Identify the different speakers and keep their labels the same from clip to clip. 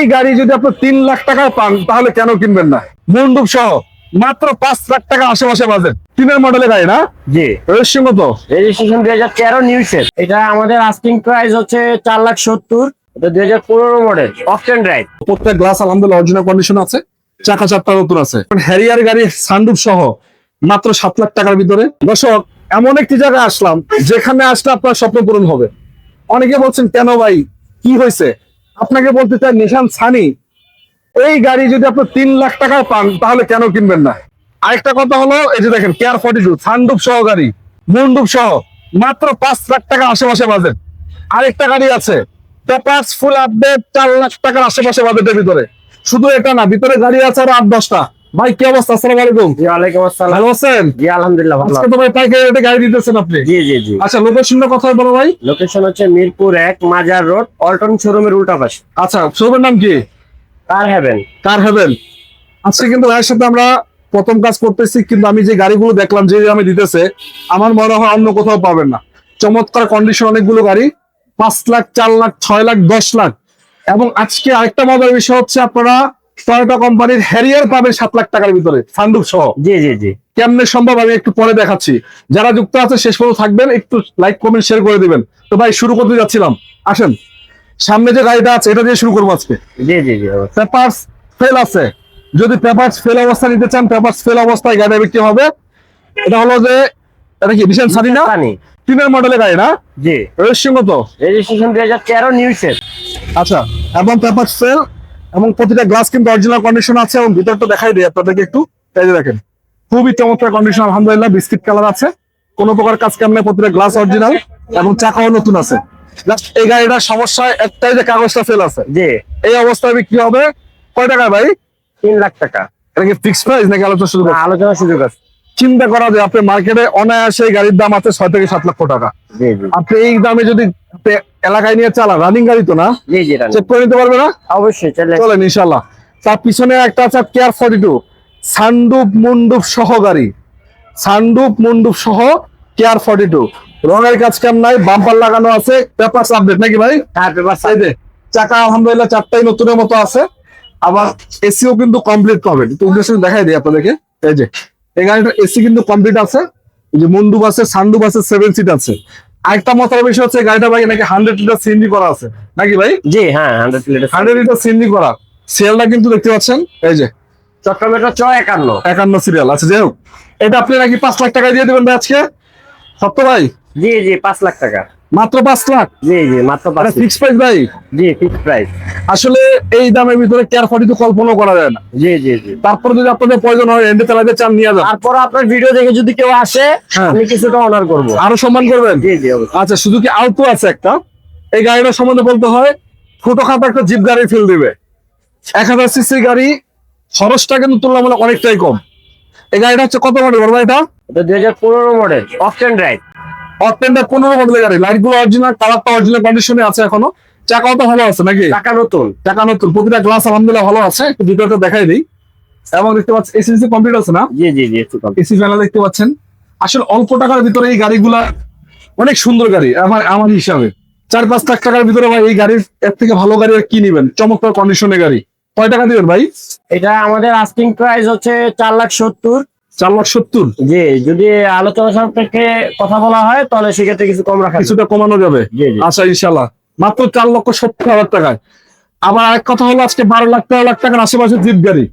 Speaker 1: এই গাড়ি যদি আপনি তিন লাখ টাকায় পান তাহলে কেন কিনবেন না? মন্ডপ সহ মাত্র পাঁচ লাখ টাকা আশেপাশে বাজেট। তিনের মডেলের গাড়ি না?
Speaker 2: জি।
Speaker 1: রেজিস্ট্রেশন কত?
Speaker 2: রেজিস্ট্রেশন দুই হাজার তেরো এটা আমাদের আস্কিং প্রাইস হচ্ছে চার লাখ সত্তর। এটা দুই হাজার পনেরো মডেল অপশন ড্রাইভ
Speaker 1: প্রত্যেক গ্লাস আলহামদুলিল্লাহ অরিজিনাল কন্ডিশন আছে চাকা চারটা নতুন আছে। হ্যারিয়ার গাড়ি সানরুফ সহ মাত্র সাত লাখ টাকার ভিতরে। দর্শক এমন একটি জায়গায় আসলাম যেখানে আসলে আপনার স্বপ্ন পূরণ হবে। অনেকে বলছেন কেন ভাই? কি হয়েছে? আপনাকে বলতে চাই, নিশান সানি, এই গাড়ি যদি আপনি তিন লাখ টাকা পান, তাহলে কেন কিনবেন না? আরেকটা কথা হলো, এই যে দেখেন কেয়ার ফর্টি টু সানডুপ সহ গাড়ি মুন্ডুপ সহ, মাত্র পাঁচ লাখ টাকা আশেপাশে বাজেট আরেকটা গাড়ি আছে পেপার ফুল আপডেট চার লাখ টাকার আশেপাশে বাজেটের ভিতরে। শুধু এটা না, ভিতরে গাড়ি আছে আরও আট দশটা। ভাই কি অবস্থা? আসসালামু আলাইকুম।
Speaker 2: জি ওয়ালাইকুম আসসালাম।
Speaker 1: ভালো আছেন?
Speaker 2: জি আলহামদুলিল্লাহ ভালো
Speaker 1: আজকে তো ভাই পাইকারি রেটে গাড়ি দিতেছেন আপনি।
Speaker 2: জি জি জি।
Speaker 1: আচ্ছা লোকেশনটা কথা বলো ভাই?
Speaker 2: লোকেশন হচ্ছে মিরপুর এক মাজার রোড অল্টন শোরুমের উল্টা পাশে।
Speaker 1: আচ্ছা শোরুমের নাম কি?
Speaker 2: Car haven
Speaker 1: car heaven. আজকে কিন্তু ভাইয়ের সাথে আমরা প্রথম কাজ করতেছি কিন্তু আমি যে গাড়িগুলো দেখলাম যে আমি দিতেছে আমার মনে হয় অন্য কোথাও পাবেন না। চমৎকার কন্ডিশন অনেকগুলো গাড়ি পাঁচ লাখ চার লাখ ছয় লাখ দশ লাখ। এবং আজকে আরেকটা মজার বিষয় হচ্ছে আপনারা টয়োটা কোম্পানির হ্যারিয়ার পাবেন সাত লাখ টাকার ভিতরে সানরুফ সহ।
Speaker 2: জি জি জি।
Speaker 1: কেমনে সম্ভব আমি একটু পরে দেখাচ্ছি। যারা যুক্ত আছে শেষ পর্যন্ত থাকবেন একটু লাইক কমেন্ট শেয়ার করে দিবেন। তো ভাই শুরু করতে যাচ্ছিলাম। আসেন। সামনে যে গাড়িটা আছে এটা দিয়ে শুরু করব আজকে।
Speaker 2: জি জি জি।
Speaker 1: পেপারস ফেল আছে। যদি পেপারস ফেল অবস্থা নিতে চান পেপারস ফেল অবস্থায় গাড়ি বিক্রি হবে। এটা হলো যে এটা কি বিশাল সারি না? তিনের মডেলের গাড়ি না?
Speaker 2: জি।
Speaker 1: রেজিস্ট্রেশন কত?
Speaker 2: রেজিস্ট্রেশন দুই হাজার তেরো নিউসের
Speaker 1: আচ্ছা এবং পেপারস ফেল এবং প্রতিটা গ্লাস কিন্তু অরিজিনাল কন্ডিশন আছে এবং ভিতরটা দেখাই দিই আপনাদেরকে একটু। এই যে দেখেন খুবই চমৎকার কন্ডিশন আলহামদুলিল্লাহ বিস্কিট কালার আছে। কোনো প্রকার কাজ কেমনে প্রতিটা গ্লাস অরিজিনাল এবং চাকাও নতুন আছে। এই গাড়িটার সমস্যা একটাই যে কাগজটা ফেল আছে।
Speaker 2: জি।
Speaker 1: এই অবস্থায় বিক্রি হবে কয় টাকা ভাই?
Speaker 2: তিন লাখ টাকা।
Speaker 1: এটা কি ফিক্স প্রাইস নাকি আলোচনা শুরু
Speaker 2: না, আলোচনার সুযোগ আছে।
Speaker 1: চিন্তা করা যায় আপনি মার্কেটে অনায়াসে এই গাড়ির দাম আছে ছয় থেকে সাত লক্ষ টাকা। আপনি এই দামে যদি এলাকায় নিয়ে চালা রানিং গাড়ি তো না। চেক করে নিতে পারবে না?
Speaker 2: অবশ্যই
Speaker 1: চলেন ইনশাল্লাহ তার পিছনে একটা আছে care forty two sunroof moonroof সহ গাড়ি। সানডুপ মুন্ডুপ সহ কেয়ার ফর্টি টু রঙের কাজ কেমন নাই? বাম্পার লাগানো আছে। পেপার আপডেট নাকি ভাই?
Speaker 2: হ্যাঁ পেপার
Speaker 1: চাকা আলহামদুলিল্লাহ চারটাই নতুনের মতো আছে। আবার এসিও কিন্তু কমপ্লিট পাবেন। উদ্দেশ্য দেখাই দিই আপনাদেরকে। এই যে এই গাড়িটার এসি কিন্তু কমপ্লিট আছে। এই যে মন্ডুপ আছে সানডুপ আছে সেভেন সিট আছে। আরেকটা মতার বিষয় হচ্ছে গাড়িটা ভাই নাকি হান্ড্রেড লিটার সিএনজি করা আছে। নাকি ভাই?
Speaker 2: জি হ্যাঁ hundred litre
Speaker 1: hundred litre CNG করা। সিরিয়ালটা কিন্তু দেখতে পাচ্ছেন? এই যে।
Speaker 2: চট্টগ্রামের চ একান্ন।
Speaker 1: একান্ন সিরিয়াল আছে যাই হোক। এটা আপনি নাকি পাঁচ লাখ টাকা দিয়ে দেবেন ভাই আজকে? সত্য ভাই?
Speaker 2: জি জি পাঁচ লাখ টাকা।
Speaker 1: মাত্র পাঁচ লাখ?
Speaker 2: জি জি মাত্র পাঁচ
Speaker 1: ফিক্স প্রাইস ভাই?
Speaker 2: জি ফিক্স প্রাইস
Speaker 1: আসলে এই দামের ভিতরে কেয়ার ফর্টি তো কল্পনা করা যায় না।
Speaker 2: জি জি জি।
Speaker 1: তারপরে যদি আপনাদের প্রয়োজন হয় এন্ডে চালাতে চান নিয়ে যান।
Speaker 2: তারপর আপনার ভিডিও দেখে যদি কেউ আসে
Speaker 1: হ্যাঁ।
Speaker 2: আমি কিছুটা অনার করব।
Speaker 1: আরও সম্মান করবেন?
Speaker 2: জি জি
Speaker 1: আচ্ছা শুধু কি আলতো আছে একটা। এই গাড়িটার সম্বন্ধে বলতে হয় ছোটখাটো একটা জিপ গাড়ি ফিল দিবে। এক হাজার সিসি গাড়ি খরচটা কিন্তু তুলনামূলক অনেকটাই কম। এই গাড়িটা হচ্ছে কত মডেল বলব এটা?
Speaker 2: এটা দুই হাজার পনেরো মডেল অপশন ড্রাইভ
Speaker 1: অটেন্ডার পনেরো মডেলের গাড়ি। লাইটগুলো অরিজিনাল কালারটা অরিজিনাল কন্ডিশনে আছে এখনও। চাকাও তো ভালো আছে নাকি?
Speaker 2: টাকা নতুন।
Speaker 1: চাকা নতুন। প্রতিটা গ্লাস আলহামদুলিল্লাহ ভালো আছে। একটু ভিতরটা দেখাই দিই। এবং দেখতে পাচ্ছি এসি কমপ্লিট আছে না?
Speaker 2: জি জি জি
Speaker 1: এসি প্যানেল দেখতে পাচ্ছেন। আসলে অল্প টাকার ভিতরে এই গাড়িগুলা অনেক সুন্দর গাড়ি আমার আমার হিসাবে। চার পাঁচ লাখ টাকার ভিতরে ভাই এই গাড়ির এর থেকে ভালো গাড়ি আর কি নিবেন? চমৎকার কন্ডিশনের গাড়ি। কয় টাকা দিবেন ভাই?
Speaker 2: এটা আমাদের আস্কিং প্রাইস হচ্ছে চার লাখ সত্তর।
Speaker 1: চার লাখ সত্তর।
Speaker 2: জি যদি আলোচনা সাপেক্ষে কথা বলা হয় তাহলে সেক্ষেত্রে কিছু কম রাখা।
Speaker 1: কিছুটা কমানো যাবে। আচ্ছা ইনশাল্লাহ মাত্র চার লক্ষ সত্তর হাজার টাকায়। আবার আরেক কথা হলো আজকে বারো লাখ তেরো লাখ টাকার আশেপাশে জিপ গাড়ি।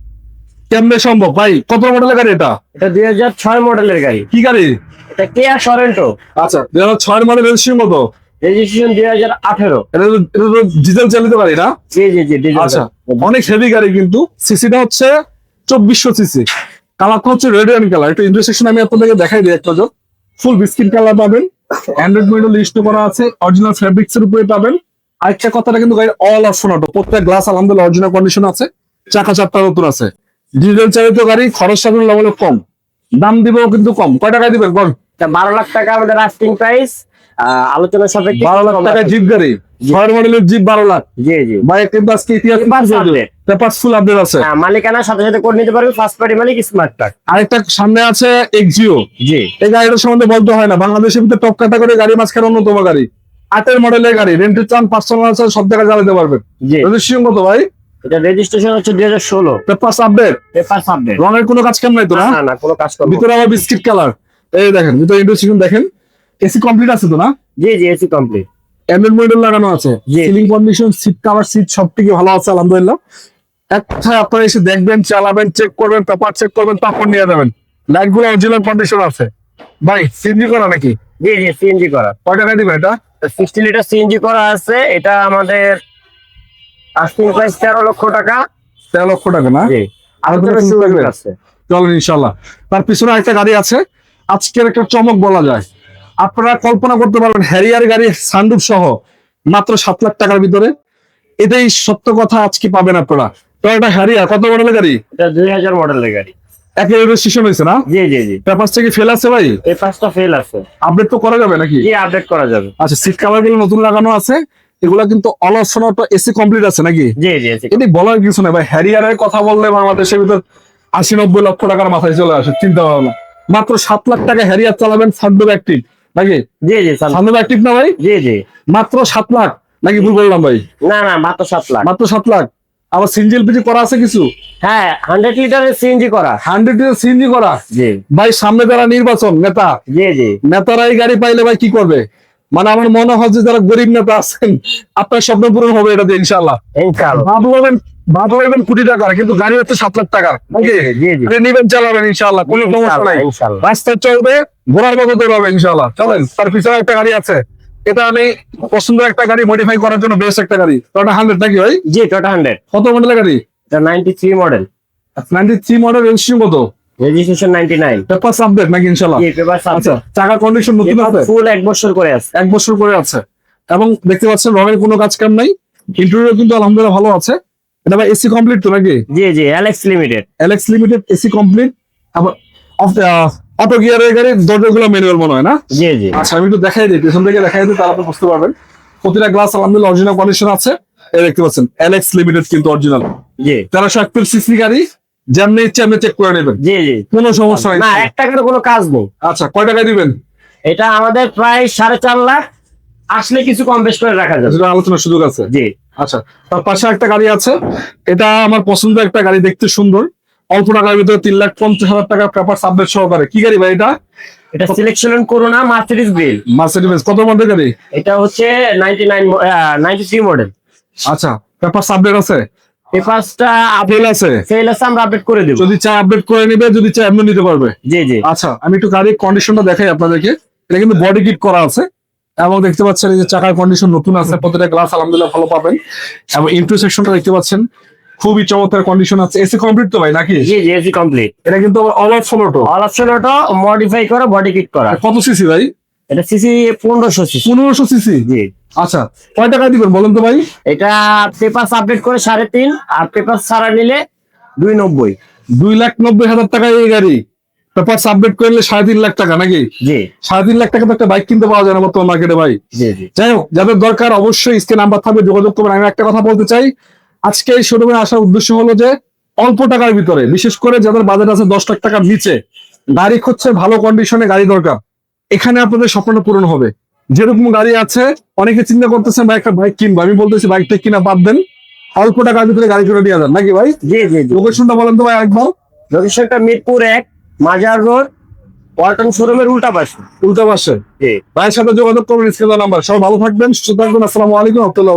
Speaker 1: কেমনে সম্ভব? ভাই কত মডেলের গাড়ি এটা?
Speaker 2: এটা দুই হাজার ছয় মডেলের গাড়ি।
Speaker 1: কি গাড়ি?
Speaker 2: এটা কেয়া সরেন্টো
Speaker 1: আচ্ছা দুই হাজার ছয় মডেল রেজিস্ট্রেশন কত
Speaker 2: রেজিস্ট্রেশন দুই হাজার আঠেরো।
Speaker 1: এটা তো ডিজেল চালিত গাড়ি না?
Speaker 2: জি জি জি ডিজেল
Speaker 1: আচ্ছা অনেক হেভি গাড়ি কিন্তু। সিসিটা হচ্ছে চব্বিশশো সিসি কালারটা হচ্ছে রেড অ্যান্ড কালার একটু ইন্টারসেকশন আমি আপনাদেরকে দেখাই দিই একটা ফুল বিস্কিট কালার পাবেন। অ্যান্ড্রয়েড মডেল লিস্ট করা আছে। অরিজিনাল ফ্যাব্রিক্স এর উপরে পাবেন। আরেকটা কথাটা কিন্তু গাড়ির অল অপশন অটো প্রত্যেক গ্লাস আলহামদুলিল্লাহ অরিজিনাল কন্ডিশন আছে। চাকা চারটা নতুন আছে। ডিজেল চালিত গাড়ি খরচ সাধারণ লেভেলে কম। দাম দিবেও কিন্তু কম। কয় টাকায় দিবেন? বল।
Speaker 2: বারো লাখ টাকা আমাদের আস্কিং প্রাইস আলোচনা সাপেক্ষে
Speaker 1: বারো লাখ
Speaker 2: রাখা
Speaker 1: জিপ গাড়ি। ছয় মডেলের জিপ বারো লাখ।
Speaker 2: জি জি।
Speaker 1: বাইক কিন্তু আজকে ইতিহাস পেপার ফুল আপডেট আছে।
Speaker 2: হ্যাঁ, সাথে সাথে করে নিতে পারবে ফার্স্ট পার্টি মালিক স্মার্ট কার্ড
Speaker 1: আরেকটা সামনে আছে এক্সিও
Speaker 2: জি।
Speaker 1: এই গাড়িটার সম্বন্ধে বলতে হয় না। বাংলাদেশের ভিতরে টপ ক্যাটাগরি গাড়ি মাঝখানে অন্যতম গাড়ি। আটের মডেলের গাড়ি। রেন্টের চান পার্সোনাল সব জায়গায় চালাতে পারবেন।
Speaker 2: জি।
Speaker 1: রেজিস্ট্রেশন কত ভাই?
Speaker 2: এটা রেজিস্ট্রেশন হচ্ছে দুই হাজার ষোলো।
Speaker 1: আপডেট রঙের কোনো কাজ কাম নাই তো না?
Speaker 2: কোনো কাজ
Speaker 1: ভিতরে আবার বিস্কিট কালার এই দেখেন ভিতরে ইন্ডাস্ট্রেশন দেখেন। এসি কমপ্লিট আছে তো না?
Speaker 2: জি জি এসি কমপ্লিট
Speaker 1: অ্যান্ড্রয়েড লাগানো আছে। Ceiling condition seat cover seat ভালো আছে আলহামদুলিল্লাহ। আপনারা এসে দেখবেন চালাবেন চেক করবেন পেপার চেক করবেন তারপর নিয়ে যাবেন। লাইটগুলো অরিজিনাল কন্ডিশন আছে। ভাই সিএনজি করা নাকি?
Speaker 2: জি জি সিএনজি করা।
Speaker 1: কয় টাকা দিবেন এটা?
Speaker 2: সিক্সটি লিটার সিএনজি করা আছে এটা আমাদের আস্কিং প্রাইস তেরো লক্ষ টাকা।
Speaker 1: তেরো লক্ষ টাকা না? আর?
Speaker 2: আছে।
Speaker 1: চলেন ইনশাল্লাহ তার পিছনে একটা গাড়ি আছে। আজকের একটা চমক বলা যায়। আপনারা কল্পনা করতে পারবেন হ্যারিয়ার গাড়ি সানরুফ সহ মাত্র সাত লাখ টাকার ভিতরে। এটাই সত্য কথা আজকে পাবেন আপনারা। তো এটা হ্যারিয়ার কত মডেলের গাড়ি?
Speaker 2: দুই হাজার মডেলের গাড়ি।
Speaker 1: একের রেজিস্ট্রেশন হয়েছে না?
Speaker 2: জি জি জি।
Speaker 1: পেপার থেকে ফেল আছে ভাই?
Speaker 2: ফেল আছে।
Speaker 1: আপডেট তো করা যাবে নাকি?
Speaker 2: জি আপডেট করা যাবে।
Speaker 1: আচ্ছা সিট কাভারগুলো নতুন লাগানো আছে। এগুলা কিন্তু অলসনা এসি কমপ্লিট আছে নাকি?
Speaker 2: জি জি জি
Speaker 1: বলার কিছু নেই ভাই। হ্যারিয়ারের কথা বললে বাংলাদেশের ভিতর আশি নব্বই লক্ষ টাকার মাথায় চলে আসে চিন্তা ভাবনা। মাত্র সাত লাখ টাকা হ্যারিয়ার চালাবেন সানডোব অ্যাক্টিভ নাকি?
Speaker 2: জি জি
Speaker 1: অ্যাক্টিভ না ভাই?
Speaker 2: জি জি।
Speaker 1: মাত্র সাত লাখ। নাকি ভুল বললাম ভাই?
Speaker 2: না না মাত্র সাত লাখ।
Speaker 1: মাত্র সাত লাখ। আবার এলপিজি করা আছে কিছু?
Speaker 2: হ্যাঁ হান্ড্রেড লিটারের সিএনজি করা।
Speaker 1: হান্ড্রেড সিনজি করা?
Speaker 2: জি।
Speaker 1: ভাই সামনে যারা নির্বাচন নেতা।
Speaker 2: জি জি।
Speaker 1: নেতারা এই গাড়ি পাইলে ভাই কি করবে? মানে আমার মনে হয় যে যারা গরিব নেতা আছেন আপনার স্বপ্ন পূরণ হবে এটা দিয়ে ইনশাল্লাহ
Speaker 2: ইনশাআল্লাহ।
Speaker 1: ভাবলেন কোটি টাকার কিন্তু গাড়ি হচ্ছে সাত লাখ টাকার। নাকি? নিবেন চালাবেন ইনশাল্লাহ কোনো সমস্যা নাই।
Speaker 2: ইনশাআল্লাহ।
Speaker 1: রাস্তায় চলবে ঘোড়ার মতো দৌড়াবে ইনশাল্লাহ চলেন তার পিছনে একটা গাড়ি আছে। এটা আমি পছন্দের একটা গাড়ি মডিফাই করার জন্য বেস্ট একটা গাড়ি। ওটা হান্ড্রেড নাকি ভাই?
Speaker 2: জি টোটা হান্ড্রেড
Speaker 1: কত মডেলের গাড়ি?
Speaker 2: এটা ninety three model
Speaker 1: ninety three model registration কত?
Speaker 2: Registration ninety nine
Speaker 1: paper update নাকি ইনশাল্লাহ
Speaker 2: জি পেপার
Speaker 1: আচ্ছা কন্ডিশন নতুন আছে?
Speaker 2: ফুল এক বছর করে আছে।
Speaker 1: এক বছর করে আছে। এবং দেখতে পাচ্ছেন রঙের কোনো কাজ কাম নাই। ইন্টেরিয়র কিন্তু আলহামদুলিল্লাহ ভালো আছে। এটা ভাই এসি কমপ্লিট তো নাকি?
Speaker 2: জি জি Alex limited
Speaker 1: LX limited AC complete আবার অটো গিয়ারের গাড়ি দরজাগুলো ম্যানুয়াল মনে হয় না?
Speaker 2: জি জি।
Speaker 1: আচ্ছা আমি একটু দেখাই দিই পেছন থেকে দেখাই দিই তাহলে আপনি বুঝতে পারবেন। প্রতিটা গ্লাস আলহামদুলিল্লাহ অরিজিনাল কন্ডিশন আছে। এই দেখতে পাচ্ছেন এলএক্স লিমিটেড কিন্তু অরিজিনাল
Speaker 2: জি।
Speaker 1: তেরোশো একত্রিশ সিসি গাড়ি যেমনি ইচ্ছে আপনি চেক করে নেবেন।
Speaker 2: জি জি।
Speaker 1: কোনো সমস্যা
Speaker 2: না
Speaker 1: নাই
Speaker 2: এক টাকার কোনো কাজ নেই।
Speaker 1: আচ্ছা কয় টাকায় দিবেন?
Speaker 2: এটা আমাদের প্রায় সাড়ে চার লাখ আসলে কিছু কম বেশ করে রাখা যাবে।
Speaker 1: সেটা আলোচনার সুযোগ আছে।
Speaker 2: জি।
Speaker 1: আচ্ছা তার পাশে একটা গাড়ি আছে। এটা আমার পছন্দের একটা গাড়ি দেখতে সুন্দর। অল্প টাকার ভিতরে তিন লাখ পঞ্চাশ হাজার টাকা পেপার সাবজেক্ট সহকারে। কি গাড়ি ভাই এটা?
Speaker 2: এটা সিলেকশন করোনা মার্সিডিজ বিল
Speaker 1: মার্সিডিজ কত মডেল গাড়ি?
Speaker 2: এটা হচ্ছে ninety nine ninety three model
Speaker 1: আচ্ছা পেপার সাবজেক্ট আছে?
Speaker 2: পেপারসটা
Speaker 1: আপেল আছে?
Speaker 2: সেল আছে আমরা আপডেট করে দেবো।
Speaker 1: যদি চাই আপডেট করে নেবে যদি চাই এমনি নিতে পারবে।
Speaker 2: জি জি।
Speaker 1: আচ্ছা আমি একটু গাড়ির কন্ডিশনটা দেখাই আপনাদেরকে। এটা কিন্তু বডি কিট করা আছে। এবং দেখতে পাচ্ছেন এই যে চাকার কন্ডিশন নতুন আছে প্রতিটা গ্লাস আলহামদুলিল্লাহ ভালো পাবেন। এবং ইন্ট্রো সেকশনটা দেখতে পাচ্ছেন খুবই চমৎকার কন্ডিশন আছে। এসি কমপ্লিট তো ভাই নাকি?
Speaker 2: জি জি এসি কমপ্লিট
Speaker 1: এটা কিন্তু অল আউট ফলোটো
Speaker 2: অল অপশন অটো মডিফাই করা বডি কিট করা।
Speaker 1: কত সিসি ভাই?
Speaker 2: এটা সিসি পনেরোশো সিসি
Speaker 1: পনেরোশো সিসি
Speaker 2: জি।
Speaker 1: আচ্ছা কয় টাকা দিবেন বলেন তো ভাই?
Speaker 2: এটা পেপার আপডেট করে সাড়ে তিন আর পেপার ছাড়া নিলে দুই নব্বই।
Speaker 1: দুই লাখ নব্বই হাজার টাকা এই গাড়ি। পেপার সাবমিট করলে সাড়ে তিন লাখ টাকা নাকি? সাড়ে তিন লাখ টাকা তো একটা বাইক কিনতে পাওয়া যায় না বর্তমান মার্কেটে ভাই। যাই হোক যাদের দরকার অবশ্যই স্ক্রিন নাম্বার থাকবে যোগাযোগ করবেন। আমি একটা কথা বলতে চাই আজকে এই শোরুমে আসার উদ্দেশ্য হলো যে অল্প টাকার ভিতরে বিশেষ করে যাদের বাজেট আছে দশ লাখ টাকার নিচে গাড়ি খুঁজছে ভালো কন্ডিশনে গাড়ি দরকার। এখানে আপনাদের স্বপ্নটা পূরণ হবে। যেরকম গাড়ি আছে অনেকে চিন্তা করতেছেন ভাই একটা বাইক কিনবো। আমি বলতেছি বাইকটা কিনা বাদ দেন। অল্প টাকার ভিতরে গাড়ি করে নিয়ে যান। নাকি ভাই?
Speaker 2: জি জি জি।
Speaker 1: লোকেশনটা বলেন তো ভাই একবার।
Speaker 2: লোকেশনটা মিরপুর এক মাজার রোড ওয়ালটন শোরুমের উল্টা পাশে।
Speaker 1: উল্টা পাশে? ভাইয়ের সাথে যোগাযোগ করবেন স্কেলার নাম্বার। সবাই ভালো থাকবেন সুস্থ থাকবেন। আসসালামু আলাইকুম রহমতুল্লাহ